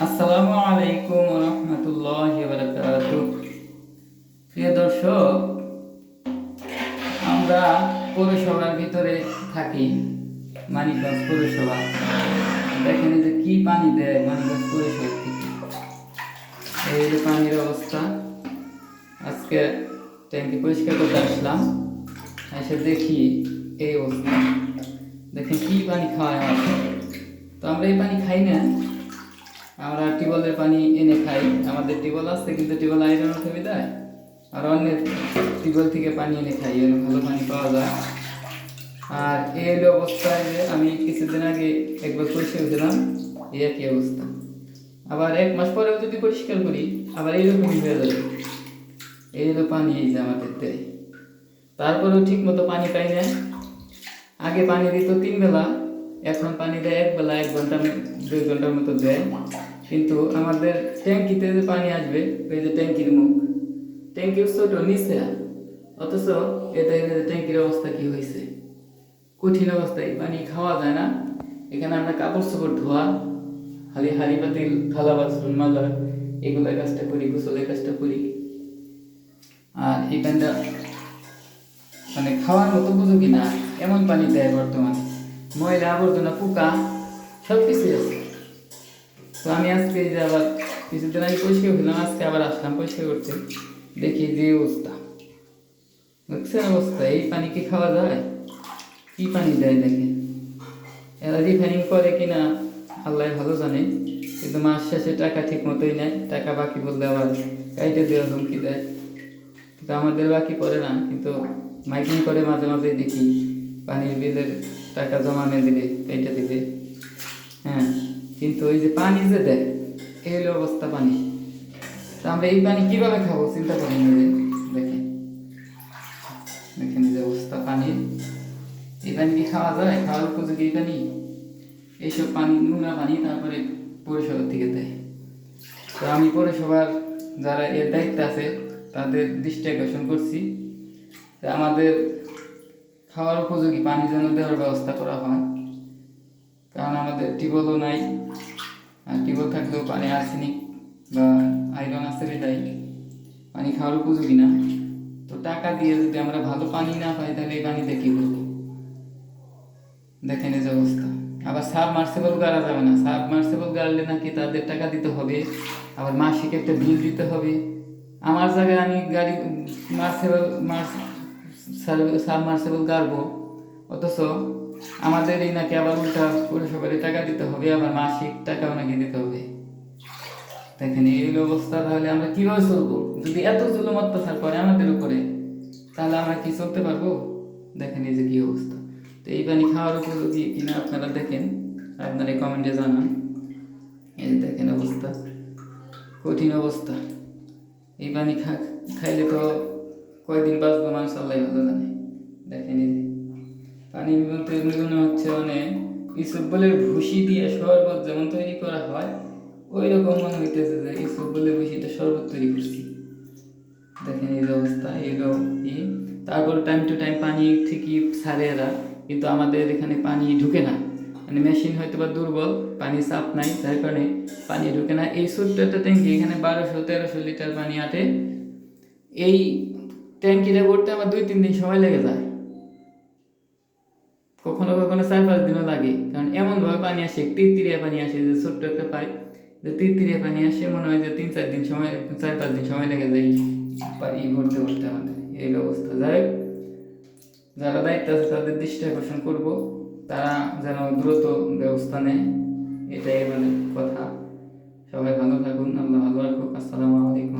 আসসালামু আলাইকুম রহমতুল্লাহ প্রিয় দর্শক, আমরা পৌরসভার ভিতরে থাকি, মানিকগঞ্জ পৌরসভা। দেখেন যে কি পানি দেয় মানিকগঞ্জ পৌরসভা থেকে। এই যে পানির অবস্থা। আজকে ট্যাঙ্কি পরিষ্কার করতে আসলাম। এসে দেখি এই অবস্থা। দেখেন কি পানি খাওয়ায় আমার তো আমরা এই পানি খাই না। আমরা টিউবওয়েলের পানি এনে খাই। আমাদের টিউবওয়েল আছে, কিন্তু টিউবওয়েল আয়রন দেয় আর অন্যের টিউবওয়েল থেকে পানি এনে খাই এর ভালো পানি পাওয়া যায়। আর এই অবস্থায় আমি কিছুদিন আগে একবার পরিষ্কার করেছিলাম এই একই অবস্থা। আবার এক মাস পরেও যদি পরিষ্কার করি, আবার এইরকমই হয়ে যাবে। এই হলো পানি, এই যে আমাদের দেয়। তারপরেও ঠিক মতো পানি পাই না আগে পানি দিত তিন বেলা, এখন পানি দেয় এক বেলা, এক ঘণ্টা, দুই ঘণ্টার মতো দেয়। কিন্তু আমাদের ট্যাঙ্কিতে যে পানি আসবে ওই যে ট্যাঙ্কির মুখ, ট্যাঙ্কির ছোট নিচে, অথচ এই যে ট্যাঙ্কির অবস্থা কি হয়েছে? কঠিন অবস্থায় পানি খাওয়া যায় না। এখানে আমরা কাপড় চোপড় ধোয়া হালি হাড়ি পাতিল থালা বাসন মাজা এগুলোর কাজটা করি, গোসলের কাজটা করি। আর এখানটা মানে খাওয়ার মতো উপযোগী না, এমন পানি দেয় বর্তমানে। ময়লা, আবর্জনা, পোকা সব কিছুই আছে। তো আমি আজকে এই যে আবার কিছুদিন আগে পরিষ্কার করলাম আজকে আবার আসলাম পরিষ্কার করতে। দেখি যে অবস্থা। দেখছেন অবস্থা? এই পানি কি খাওয়া যায়? কি পানি দেয় দেখেন? এরা রিফাইনিং করে কিনা আল্লাহ ভালো জানে। কিন্তু মাস শেষে টাকা ঠিক মতোই নেয়। টাকা বাকি বললে আবার কাইটে দেওয়া ধমকি দেয়। কিন্তু আমাদের বাকি পড়ে না, কিন্তু মাইকিং করে মাঝে মাঝে দেখি পানির বিলের টাকা জমানে দিবে এইটা দিবে। হ্যাঁ। কিন্তু ওই যে পানি যে দেয় এই হলো অবস্থা পানি। তা আমরা এই পানি কীভাবে খাব? চিন্তা করি নিজে দেখেন। দেখেন এই যে অবস্থা পানির এই পানি কি খাওয়া যায়? খাওয়ার উপযোগী এই পানি? এইসব পানি, নোংরা পানি তারপরে পৌরসভার থেকে দেয়। তো আমি পৌরসভার যারা এর দায়িত্ব আছে, তাদের দৃষ্টি আকর্ষণ করছি। যে আমাদের খাওয়ার উপযোগী পানি যেন দেওয়ার ব্যবস্থা করা হয়। কারণ আমাদের টিউবওয়েলও নাই, আর টিউবওয়েল থাকলেও পানি আর্সেনিক বা আয়রন আছে তাই। পানি খাওয়ার উপযোগী না। তো টাকা দিয়ে যদি আমরা ভালো পানি না পাই, তাহলে এই পানিতে কী করব? দেখেন এই যে অবস্থা। আবার সাব মার্সেবল গাড়া যাবে না। সাব মার্সেবল গাড়লে নাকি তাদের টাকা দিতে হবে, আবার মাসিক একটা বিল দিতে হবে। আমার জায়গায় আমি গাড়ি মার্সেবল, মার্স সাব মার্সেবল গাড়বো অথচ আমাদের এই নাকি আবার উল্টা পৌরসভারে টাকা দিতে হবে, আবার মাসিক টাকাও নাকি দিতে হবে। দেখেন, এই অবস্থা তাহলে আমরা কীভাবে চলবো? যদি এত জুলুম অত্যাচার করে আমাদের উপরে, তাহলে আমরা কি চলতে পারব? দেখেন, এই যে কি অবস্থা। তো এই পানি খাওয়ার উপযোগী কিনা আপনারা দেখেন, আপনারা কমেন্টে জানান। এই যে দেখেন অবস্থা, কঠিন অবস্থা। এই পানি খা, খাইলে তো কয়দিন বাঁচবো মানুষ আল্লাহ ভালো জানে। দেখেন এই মধ্যে মনে হচ্ছে মানে ইসবলের ভুসি দিয়ে শরবত যেমন তৈরি করা হয় ওই রকম মনে হইতেছে যে ইসবলের ভুসিটা শরবত তৈরি করছি। দেখেন এই অবস্থা এলো ই। তারপর টাইম টু টাইম পানি ঠিকই ছাড়ে এরা, কিন্তু আমাদের এখানে পানি ঢুকে না। মানে মেশিন হয়তো বা দুর্বল, পানি চাপ নাই, যার কারণে পানি ঢুকে না। এই ছোট্ট একটা ট্যাঙ্কি, এখানে বারোশো, তেরোশো লিটার পানি আটে। এই ট্যাঙ্কিটা করতে আমার দুই, তিন দিন সময় লেগে যায়। কখনো কখনো চার পাঁচ দিনও লাগে। কারণ এমনভাবে পানি আসে তিরতিরিয়া পানি আসে, যে ছোট্ট একটা পাইপ যে তিরতিরিয়া পানি আসে, মনে হয় যে তিন চার দিন সময় চার পাঁচ দিন সময় লেগে যায় পানি ভরতে ভরতে আমাদের। এই অবস্থা। যাই যারা দায়িত্ব আছে তাদের দৃষ্টি আকর্ষণ করব। তারা যেন দ্রুত ব্যবস্থা নেয়, এটাই মানে কথা। সবাই ভালো থাকুন, আল্লাহ ভালো রাখুক। আসসালামু আলাইকুম।